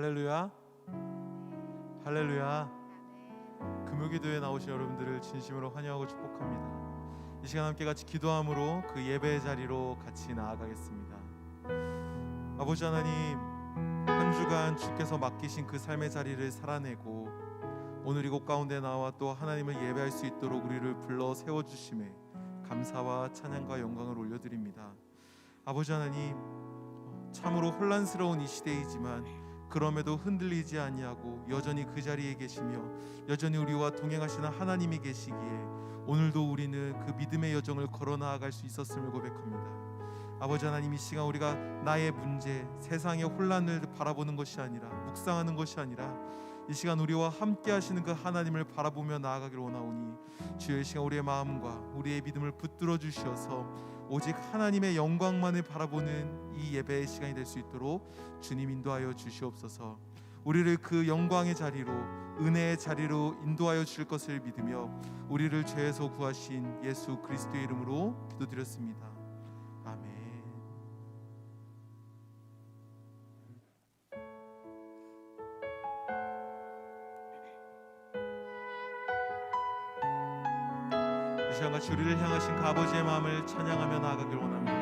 할렐루야. 할렐루야. 금요기도에 나오신 여러분들을 진심으로 환영하고 축복합니다. 이 시간 함께 같이 기도함으로 그 예배의 자리로 같이 나아가겠습니다. 아버지 하나님, 한 주간 주께서 맡기신 그 삶의 자리를 살아내고 오늘 이곳 가운데 나와 또 하나님을 예배할 수 있도록 우리를 불러 세워 주심에 감사와 찬양과 영광을 올려드립니다. 아버지 하나님, 참으로 혼란스러운 이 시대이지만 그럼에도 흔들리지 아니하고 여전히 그 자리에 계시며 여전히 우리와 동행하시는 하나님이 계시기에 오늘도 우리는 그 믿음의 여정을 걸어 나아갈 수 있었음을 고백합니다. 아버지 하나님 이 시간 우리가 나의 문제, 세상의 혼란을 바라보는 것이 아니라 묵상하는 것이 아니라 이 시간 우리와 함께 하시는 그 하나님을 바라보며 나아가기를 원하오니 이 시간 우리의 마음과 우리의 믿음을 붙들어 주시어서 오직 하나님의 영광만을 바라보는 이 예배의 시간이 될 수 있도록 주님 인도하여 주시옵소서. 우리를 그 영광의 자리로 은혜의 자리로 인도하여 주실 것을 믿으며 우리를 죄에서 구하신 예수 그리스도의 이름으로 기도드렸습니다. 시간 같이 우리를 향하신 그 아버지의 마음을 찬양하며 나아가길 원합니다.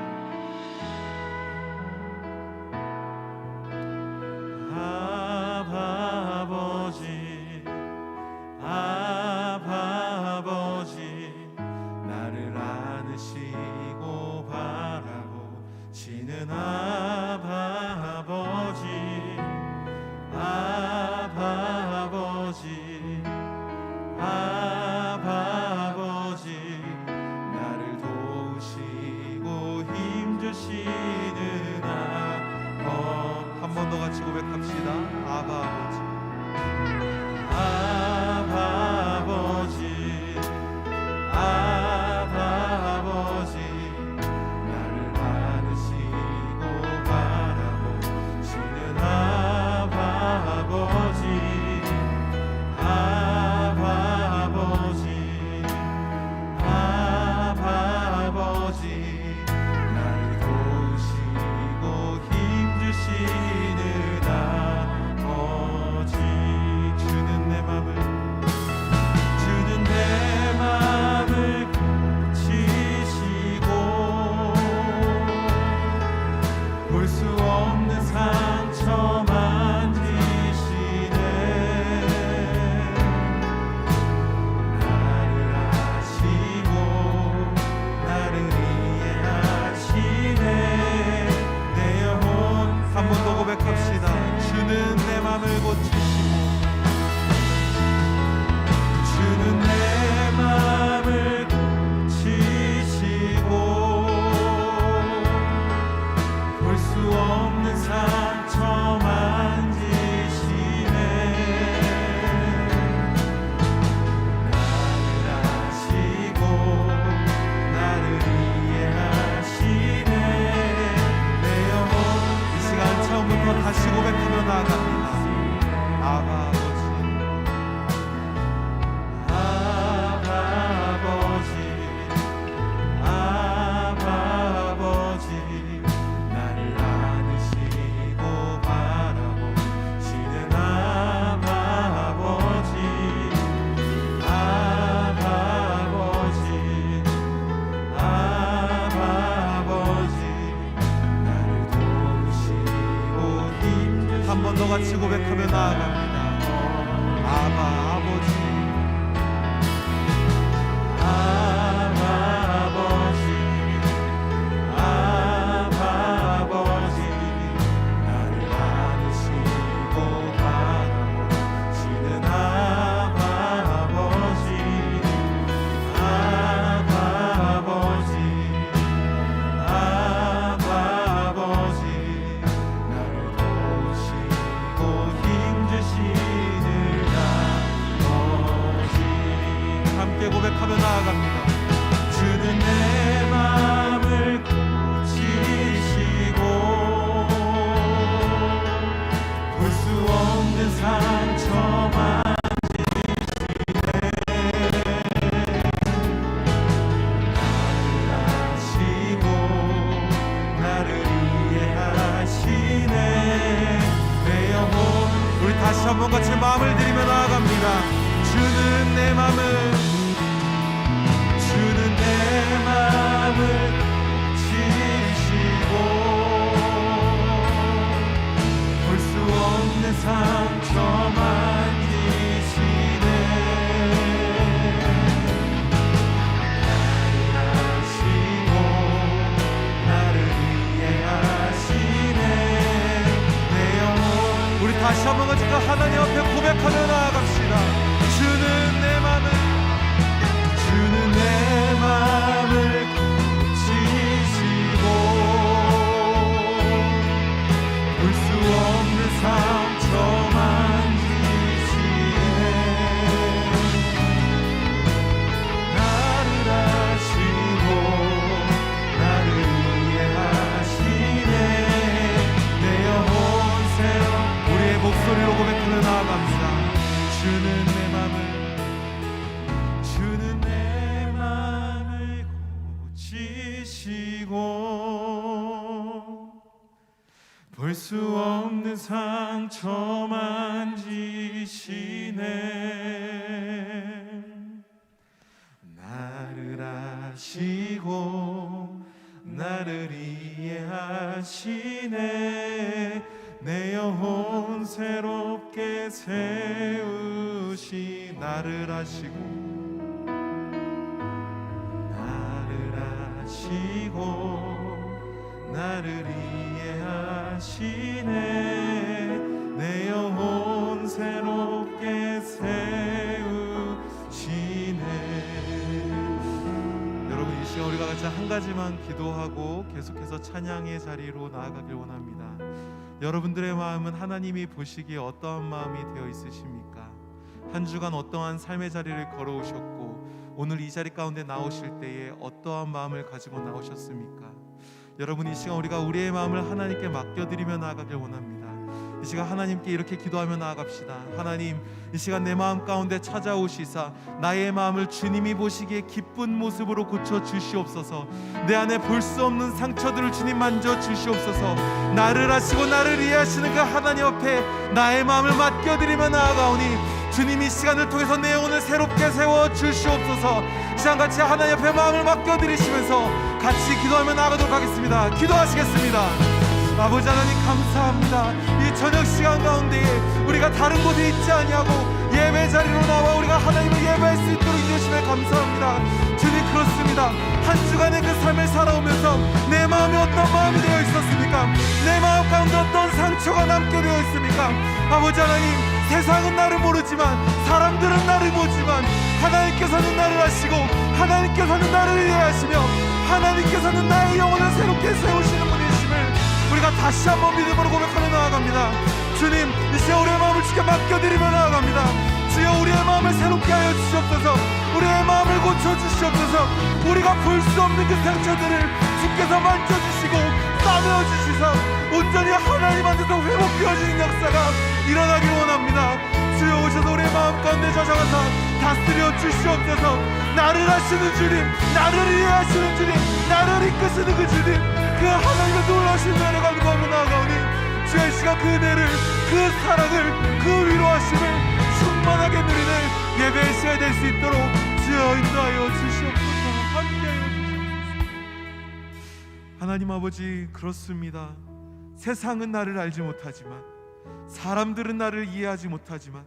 같이 고백하며 나아갑 Obrigado. 다시 한번 그 하나님 앞에 고백하며 나아갑시다 고백하며 나아갑시다. 주는 내 맘을 주는 내 맘을 고치시고 볼 수 없는 상처 만지시네. 나를 아시고 나를 이해하시네 내 영혼 새롭게 세우시 나를 아시고 나를 아시고 나를 이해하시네. 내 영혼 새롭게 세우시네. 여러분 이 시간 우리가 같이 한 가지만 기도하고 계속해서 찬양의 자리로 나아가길 원합니다 여러분들의 마음은 하나님이 보시기에 어떠한 마음이 되어 있으십니까? 한 주간 어떠한 삶의 자리를 걸어오셨고 오늘 이 자리 가운데 나오실 때에 어떠한 마음을 가지고 나오셨습니까? 여러분 이 시간 우리가 우리의 마음을 하나님께 맡겨드리며 나아가길 원합니다. 이 시간 하나님께 이렇게 기도하며 나아갑시다. 하나님 이 시간 내 마음 가운데 찾아오시사 나의 마음을 주님이 보시기에 기쁜 모습으로 고쳐 주시옵소서. 내 안에 볼 수 없는 상처들을 주님 만져 주시옵소서. 나를 아시고 나를 이해하시는 그 하나님 앞에 나의 마음을 맡겨 드리며 나아가오니 주님 이 시간을 통해서 내 영혼을 새롭게 세워 주시옵소서. 이 시간 같이 하나님 앞에 마음을 맡겨 드리시면서 같이 기도하며 나아가도록 하겠습니다. 기도하시겠습니다. 아버지 하나님 감사합니다. 이 저녁 시간 가운데 우리가 다른 곳에 있지 아니하고 예배 자리로 나와 우리가 하나님을 예배할 수 있도록 인도심에 감사합니다. 주님 그렇습니다. 한 주간의 그 삶을 살아오면서 내 마음이 어떤 마음이 되어 있었습니까? 내 마음 가운데 어떤 상처가 남게 되어 있습니까? 아버지 하나님 세상은 나를 모르지만 사람들은 나를 보지만 하나님께서는 나를 아시고 하나님께서는 나를 이해하시며 하나님께서는 나의 영혼을 새롭게 세우시는 다시 한번 믿음으로 고백하며 나아갑니다. 주님, 이 시간 우리의 마음을 주께 맡겨드리며 나아갑니다. 주여 우리의 마음을 새롭게 하여 주시옵소서. 우리의 마음을 고쳐 주시옵소서. 우리가 볼 수 없는 그 상처들을 주께서 만져주시고 싸매어 주시사 온전히 하나님 안에서 회복되어지는 역사가 일어나길 원합니다. 주여 오셔서 우리의 마음 가운데 자정하사 다스려 주시옵소서. 나를 아시는 주님, 나를 이해하시는 주님, 나를 이끄시는 그 주님, 그 하나님의 놀라신 은혜를 감사하며 나아가오니 주의 시간 그 은혜를 그 사랑을 그 위로하심을 충만하게 누리는 예배의 시간이 될 수 있도록 주여 인도하여 주시옵소서. 함께하여 주시옵소서. 하나님 아버지 그렇습니다. 세상은 나를 알지 못하지만 사람들은 나를 이해하지 못하지만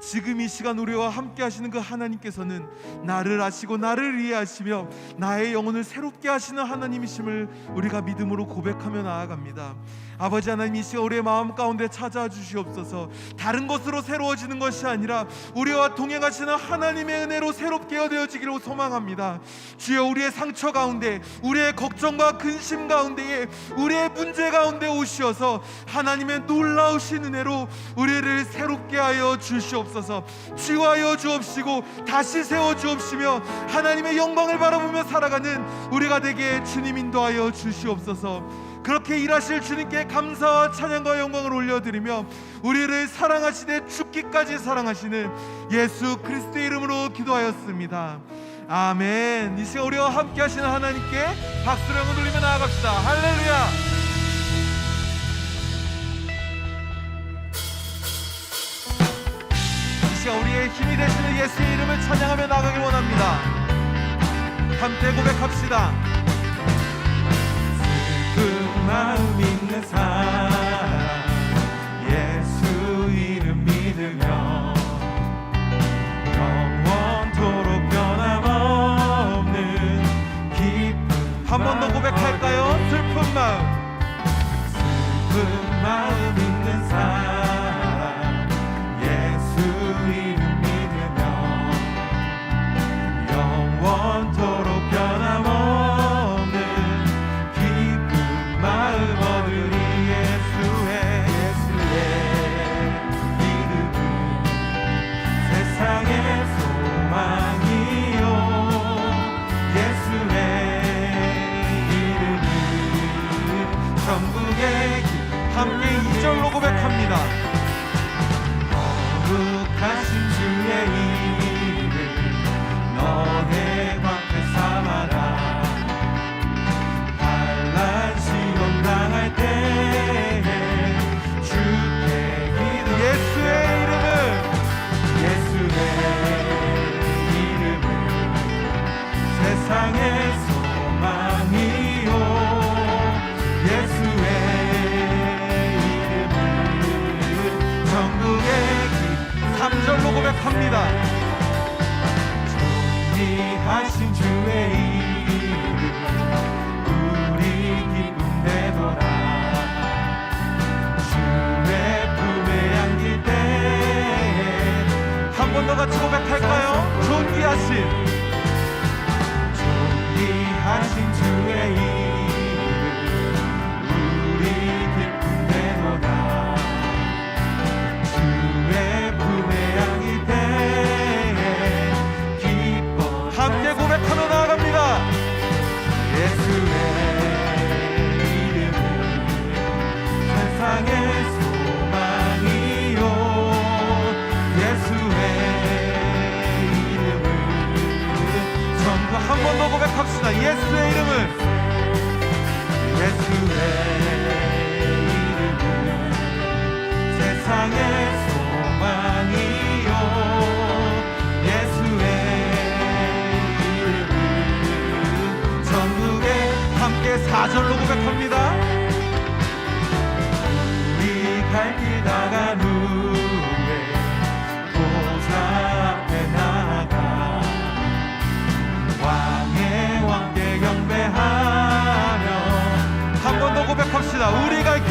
지금 이 시간 우리와 함께 하시는 그 하나님께서는 나를 아시고 나를 이해하시며 나의 영혼을 새롭게 하시는 하나님이심을 우리가 믿음으로 고백하며 나아갑니다. 아버지 하나님 이 시간 우리의 마음 가운데 찾아와 주시옵소서. 다른 것으로 새로워지는 것이 아니라 우리와 동행하시는 하나님의 은혜로 새롭게 되어지기를 소망합니다. 주여 우리의 상처 가운데 우리의 걱정과 근심 가운데에 우리의 문제 가운데 오시어서 하나님의 놀라우신 은혜로 우리를 새롭게 하여 주시 옵소서 치유하여 주옵시고 다시 세워 주옵시며 하나님의 영광을 바라보며 살아가는 우리가 되게 주님 인도하여 주시옵소서 그렇게 일하실 주님께 감사와 찬양과 영광을 올려드리며 우리를 사랑하시되 죽기까지 사랑하시는 예수 그리스도의 이름으로 기도하였습니다. 아멘. 이 시간 우리와 함께 하시는 하나님께 박수를 한번 돌리며 나아갑시다. 할렐루야. 시간 우리의 힘이 되시는 예수의 이름을 찬양하며 나가길 원합니다. 함께 고백합시다. 슬픈 마음 있는 사람 예수 이름 믿으며 영원토록 변함없는 기쁨 한 번 더 고백할까요? 슬픈 마음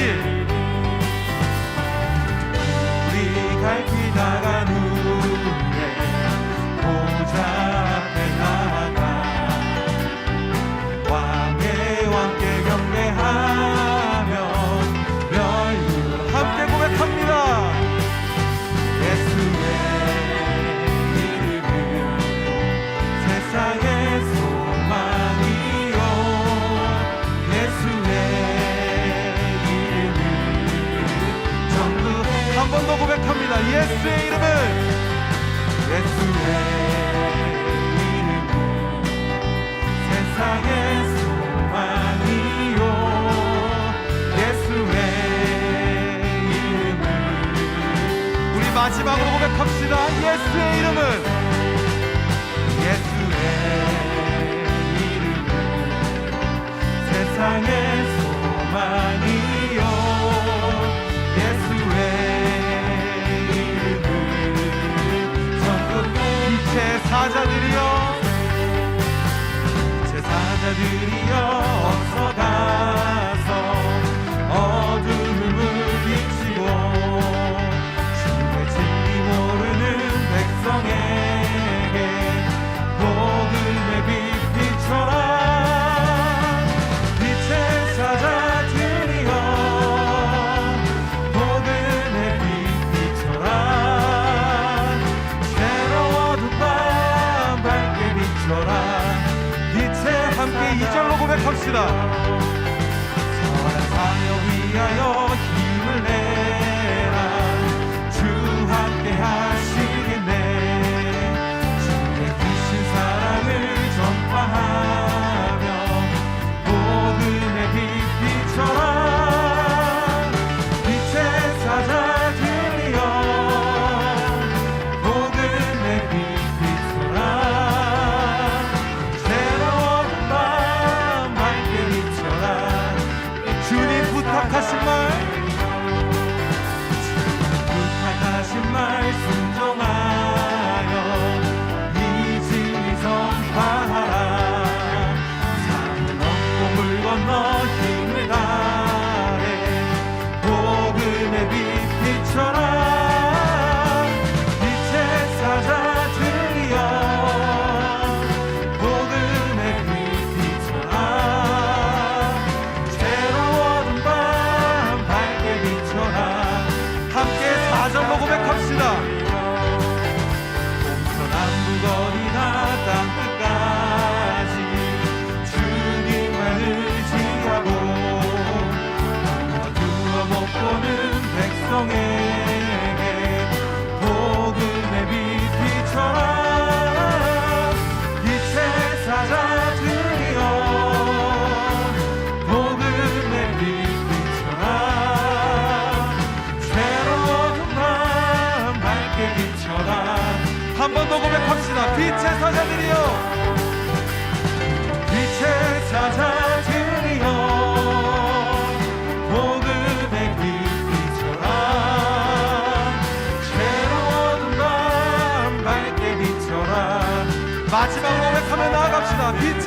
did. 예수의 이름을. 예수의 이름은 세상의 소망이요. 예수의 이름을. 우리 마지막으로 고백합시다. 예수의 이름은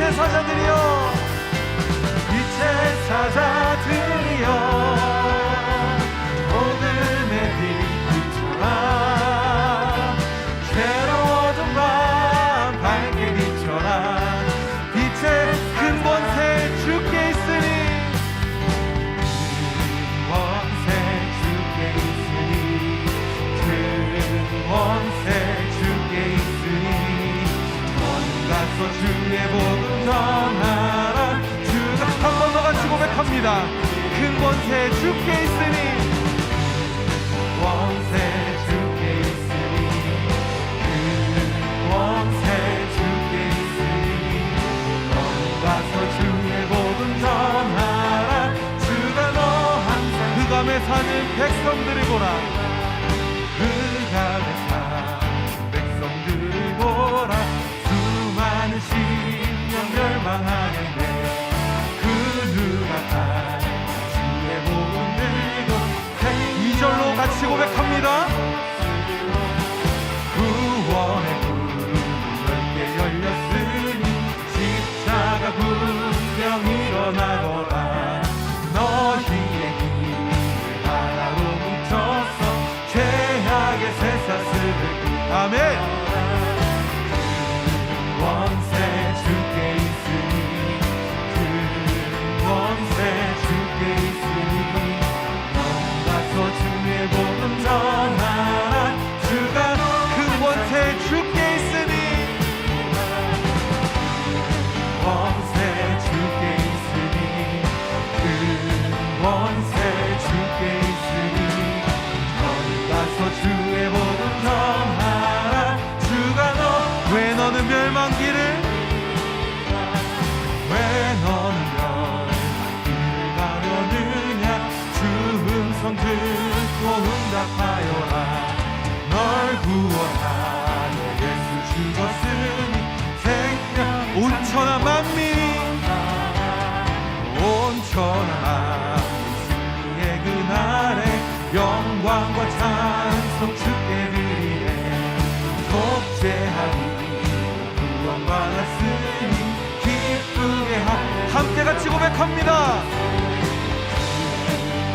빛의 사자들이 큰 권세 주께 있으니. 원세 주께 있으니. 그 원세 주께 있으니. 너는 가서 주의 복음 전하라 주가 너 항상 흑암에 사는 백성들을 보라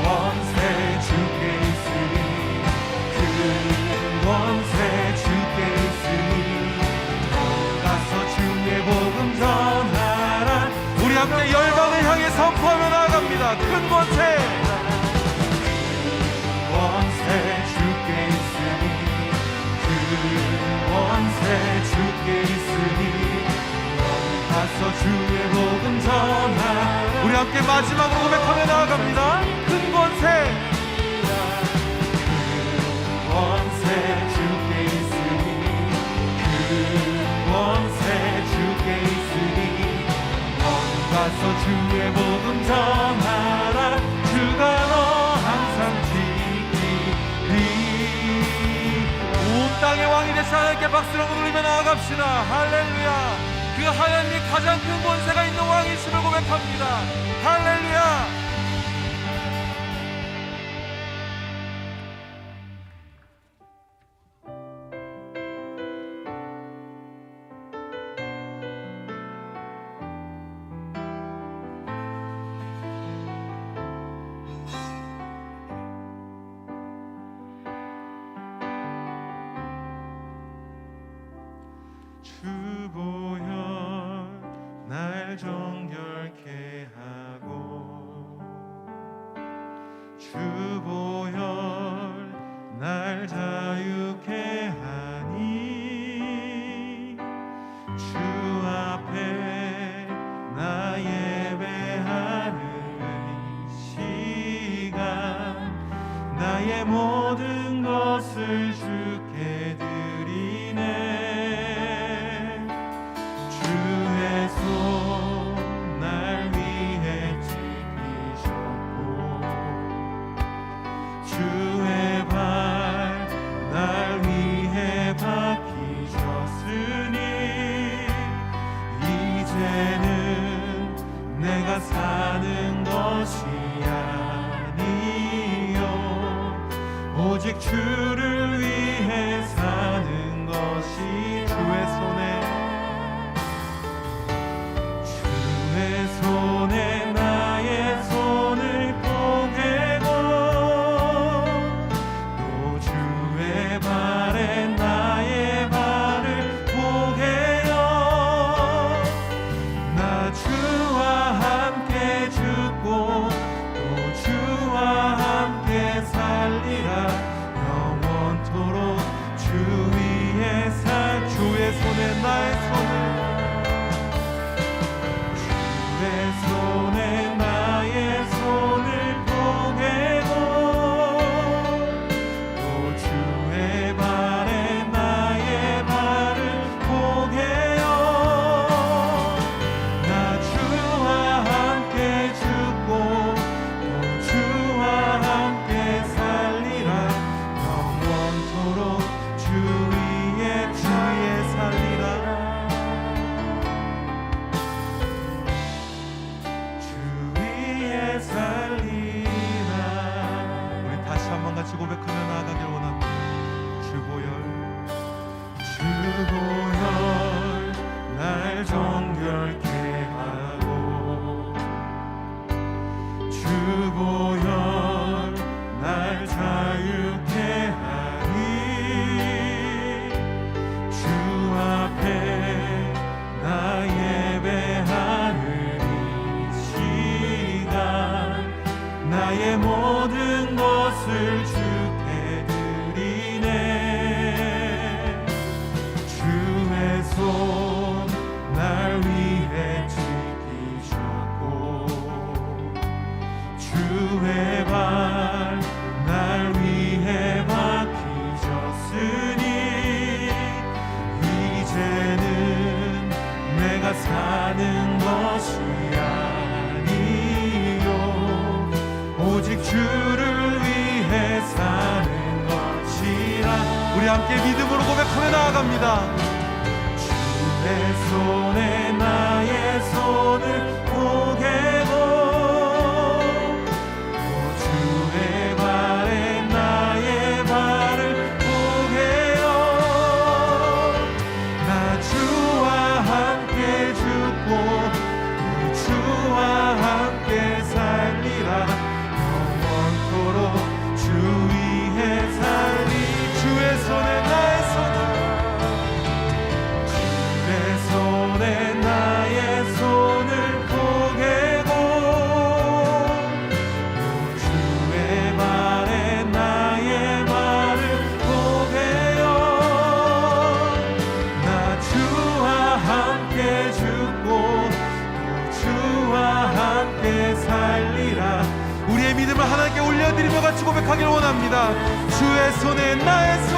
원세 주께 있으니 그 원세 주께 있으니 너 가서 주의 복음 전하라. 우리 함께 열방을 향해 선포하며 나아갑니다. 큰 권세. 원세 주께 있으니 그 원세 주께 있으니 너 가서 주의 복음 전하라. 우리 함께 마지막으로 고백하며 나아갑니다. 큰 권세. 원세 주께 있으니 그 원세 주께 있으니 넌 가서 주의 복음 전하라. 주가 너 항상 지키리. 온 땅의 왕이 되신 하나님께 박수로 부르며 나아갑시다. 할렐루야. 그 하나님이 가장 큰 권세가 있는 왕이심을 고백합니다. 할렐루야! 주보혈 中终。 나의 모든 것을 주 함께 믿음으로 고백하며 나아갑니다. 주의 손에 나의 손을 주 고백하기를 원합니다. 주의 손에 나의 손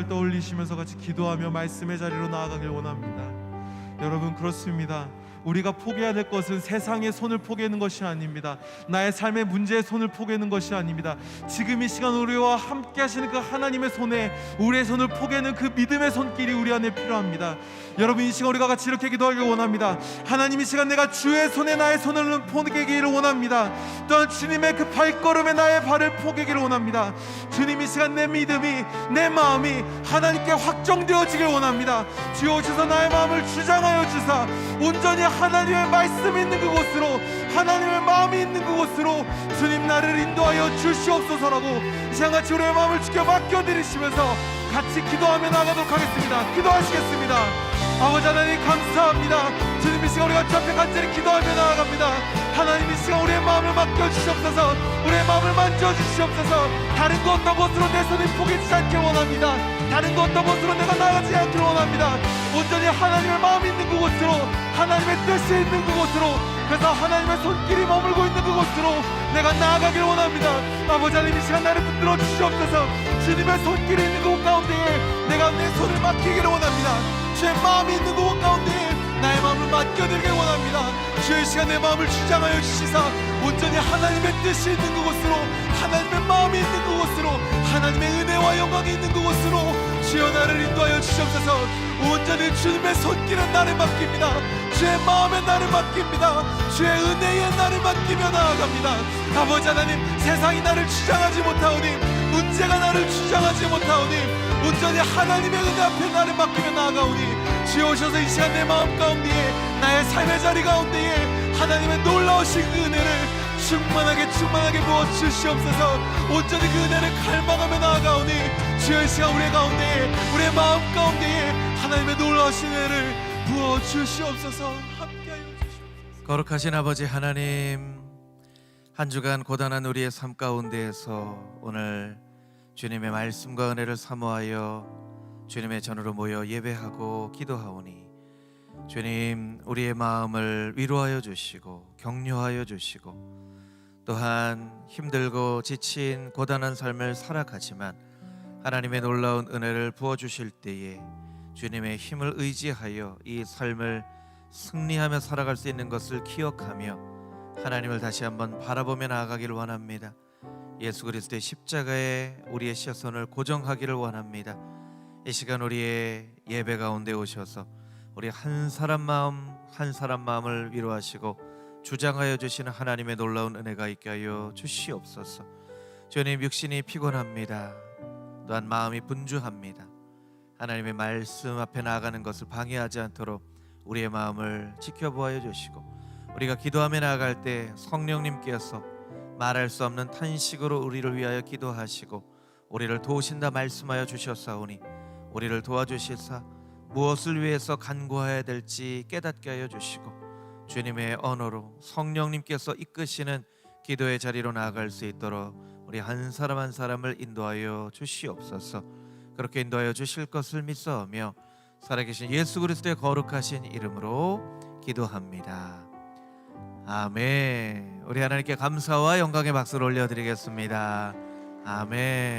가사를 떠올리시면서 같이 기도하며 말씀의 자리로 나아가길 원합니다. 여러분 그렇습니다. 우리가 포기해야 될 것은 세상의 손을 포기하는 것이 아닙니다. 나의 삶의 문제의 손을 포기하는 것이 아닙니다. 지금 이 시간 우리와 함께 하시는 그 하나님의 손에 우리의 손을 포기하는 그 믿음의 손길이 우리 안에 필요합니다. 여러분 이 시간 우리가 같이 이렇게 기도하길 원합니다. 하나님 이 시간 내가 주의 손에 나의 손을 포기하기를 원합니다. 또한 주님의 그 발걸음에 나의 발을 포기하기를 원합니다. 주님 이 시간 내 믿음이 내 마음이 하나님께 확정되어지길 원합니다. 주여 오셔서 나의 마음을 주장하여 주사 온전히 하나님의 말씀이 있는 그곳으로 하나님의 마음이 있는 그곳으로 주님 나를 인도하여 주시옵소서라고 이 시간 같이 우리의 마음을 주께 맡겨드리시면서 같이 기도하며 나가도록 하겠습니다. 기도하시겠습니다. 아버지 하나님 감사합니다. 주님 이 시간 우리가 주 앞에 간절히 기도하며 나아갑니다. 하나님 이 시간 우리의 마음을 맡겨주시옵소서 우리의 마음을 만져주시옵소서 다른 것 어떤 것으로 내 손을 포기지 않게 원합니다. 다른 것 어떤 것으로 내가 나가지 않기를 원합니다. 온전히 하나님의 마음이 있는 그곳으로 하나님의 뜻이 있는 그곳으로 그래서 하나님의 손길이 머물고 있는 그곳으로 내가 나아가길 원합니다. 아버지 하나님 이 시간 나를 붙들어 주시옵소서 주님의 손길이 있는 그곳 가운데에 내가 내 손을 맡기기를 원합니다. 주의 마음이 있는 그곳 가운데에 나의 마음을 맡겨드리길 원합니다. 주의 시간 내 마음을 주장하여 주시사 온전히 하나님의 뜻이 있는 그곳으로 하나님의 마음이 있는 그곳으로 하나님의 은혜와 영광이 있는 그곳으로 주여 나를 인도하여 주시옵소서 온전히 주님의 손길은 나를 맡깁니다. 주의 마음에 나를 맡깁니다. 주의 은혜에 나를 맡기며 나아갑니다. 아버지 하나님 세상이 나를 주장하지 못하오니 문제가 나를 주장하지 못하오니 온전히 하나님의 은혜 앞에 나를 맡기며 나아가오니 주여 오셔서 이 시간 내 마음 가운데에 나의 삶의 자리 가운데에 하나님의 놀라우신 그 은혜를 충만하게 충만하게 부어 주시옵소서. 온전히 그 은혜를 갈망하며 나아가오니 이 시간 우리의 가운데에 우리의 마음 가운데에 하나님의 놀라우신 은혜를 부어 주시옵소서. 함께하여 주시옵소서. 거룩하신 아버지 하나님 한 주간 고단한 우리의 삶 가운데에서 오늘 주님의 말씀과 은혜를 사모하여 주님의 전으로 모여 예배하고 기도하오니 주님 우리의 마음을 위로하여 주시고 격려하여 주시고 또한 힘들고 지친 고단한 삶을 살아가지만 하나님의 놀라운 은혜를 부어 주실 때에 주님의 힘을 의지하여 이 삶을 승리하며 살아갈 수 있는 것을 기억하며 하나님을 다시 한번 바라보며 나아가기를 원합니다. 예수 그리스도의 십자가에 우리의 시선을 고정하기를 원합니다. 이 시간 우리의 예배 가운데 오셔서 우리 한 사람 마음 한 사람 마음을 위로하시고 주장하여 주시는 하나님의 놀라운 은혜가 있게 하여 주시옵소서. 주님 육신이 피곤합니다. 또한 마음이 분주합니다. 하나님의 말씀 앞에 나아가는 것을 방해하지 않도록 우리의 마음을 지켜보아여 주시고 우리가 기도하며 나아갈 때 성령님께서 말할 수 없는 탄식으로 우리를 위하여 기도하시고 우리를 도우신다 말씀하여 주셨사오니 우리를 도와주시사 무엇을 위해서 간구해야 될지 깨닫게 하여 주시고 주님의 언어로 성령님께서 이끄시는 기도의 자리로 나아갈 수 있도록 우리 한 사람 한 사람을 인도하여 주시옵소서. 그렇게 인도하여 주실 것을 믿사오며 살아계신 예수 그리스도의 거룩하신 이름으로 기도합니다. 아멘. 우리 하나님께 감사와 영광의 박수를 올려드리겠습니다. 아멘.